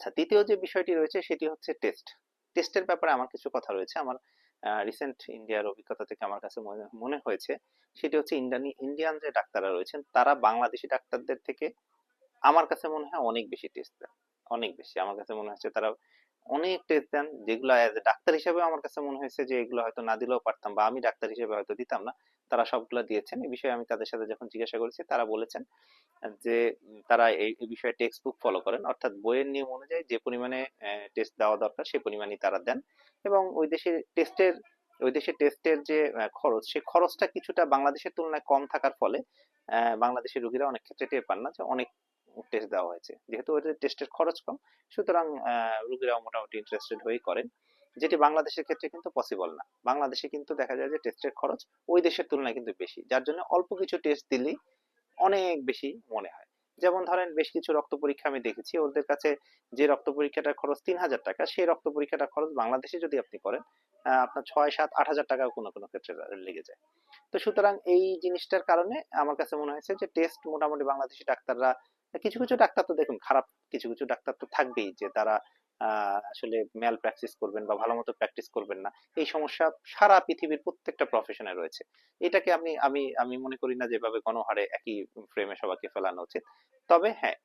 আচ্ছা দ্বিতীয় যে বিষয়টি রয়েছে সেটি হচ্ছে টেস্ট টেস্টের ব্যাপারে আমার কিছু কথা রয়েছে। আমার রিসেন্ট ইন্ডিয়ার অভিজ্ঞতা থেকে আমার কাছে মনে হয়েছে। সেটি হচ্ছে ইন্ডিয়ান ইন্ডিয়ান যে ডাক্তাররা রয়েছেন, তারা বাংলাদেশি ডাক্তারদের থেকে আমার কাছে মনে হয় অনেক বেশি টেস্ট দেয়। অনেক বেশি। আমার কাছে মনে হচ্ছে তারা অনেক টেস্ট দেন, যেগুলো অ্যাজ এ ডাক্তার হিসেবে আমার কাছে মনে হয়েছে যে এগুলো হয়তো না দিলেও পারতাম বা আমি ডাক্তার হিসেবে হয়তো দিতাম না। তারা সবগুলো দিয়েছেন। এই বিষয়ে আমি তাদের সাথে যখন জিজ্ঞাসা করেছি, তারা বলেছেন যে তারা এই বিষয়ে টেক্সট বুক ফলো করেন। অর্থাৎ বইয়ের নিয়ম অনুযায়ী যে পরিমাণে টেস্ট দেওয়া দরকার সেই পরিমাণই তারা দেন। এবং ওই দেশে টেস্টের ওই দেশে টেস্টের যে খরচ সেই খরচটা কিছুটা বাংলাদেশের তুলনায় কম থাকার ফলে বাংলাদেশের রোগীরা অনেক ক্ষেত্রে টের পান না যে অনেক টেস্ট দেওয়া হয়েছে। যেহেতু ওদের টেস্টের খরচ কম, সুতরাং রোগীরাও মোটামুটি ইন্টারেস্টেড হয়েই করেন। যেটি বাংলাদেশের ক্ষেত্রে কিন্তু পসিবল না। বাংলাদেশে কিন্তু দেখা যায় যে টেস্টের খরচ ওই দেশের তুলনায় কিন্তু বেশি, যার জন্য অল্প কিছু টেস্ট দিলেই অনেক বেশি মনে হয়। যেমন ধরেন, বেশ কিছু রক্ত পরীক্ষা আমি দেখেছি, ওদের কাছে যে রক্ত পরীক্ষাটার খরচ তিন হাজার টাকা, সেই রক্ত পরীক্ষাটার খরচ বাংলাদেশে যদি আপনি করেন আপনার ছয়, সাত, আট হাজার টাকাও কোনো কোনো ক্ষেত্রে লেগে যায়। তো সুতরাং এই জিনিসটার কারণে আমার কাছে মনে হয়েছে যে টেস্ট মোটামুটি বাংলাদেশি ডাক্তাররা কিছু কিছু ডাক্তার তো দেখুন, খারাপ কিছু কিছু ডাক্তার তো থাকবেই যে তারা আসলে ম্যাল প্র্যাকটিস করবেন বা ভালো মতো প্র্যাকটিস করবেন না। এই সমস্যা সারা পৃথিবীর প্রত্যেকটা প্রফেশনে রয়েছে। এটাকে আমি আমি আমি মনে করি না যেভাবে গণহারে একই ফ্রেমে সবাইকে ফেলানো উচিত। তবে হ্যাঁ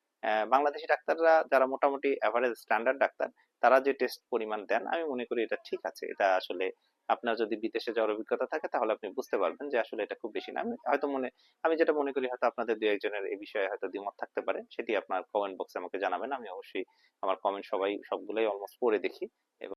বাংলাদেশি ডাক্তাররা যারা মোটামুটি অ্যাভারেজ স্ট্যান্ডার্ড ডাক্তার, তারা যে টেস্ট পরিমাণ দেন, আমি মনে করি এটা ঠিক আছে। এটা আসলে আপনার যদি বিদেশে যাওয়ার অভিজ্ঞতা থাকে, তাহলে আপনি বুঝতে পারবেন যে আসলে এটা খুব বেশি না। হয়তো মনে, আমি যেটা মনে করি হয়তো আপনাদের দু একজনের এই বিষয়ে হয়তো দ্বিমত থাকতে পারে, সেটি আপনার কমেন্ট বক্সে আমাকে জানাবেন। আমি অবশ্যই আমার কমেন্ট সবাই সবগুলোই অলমোস্ট পড়ে দেখি।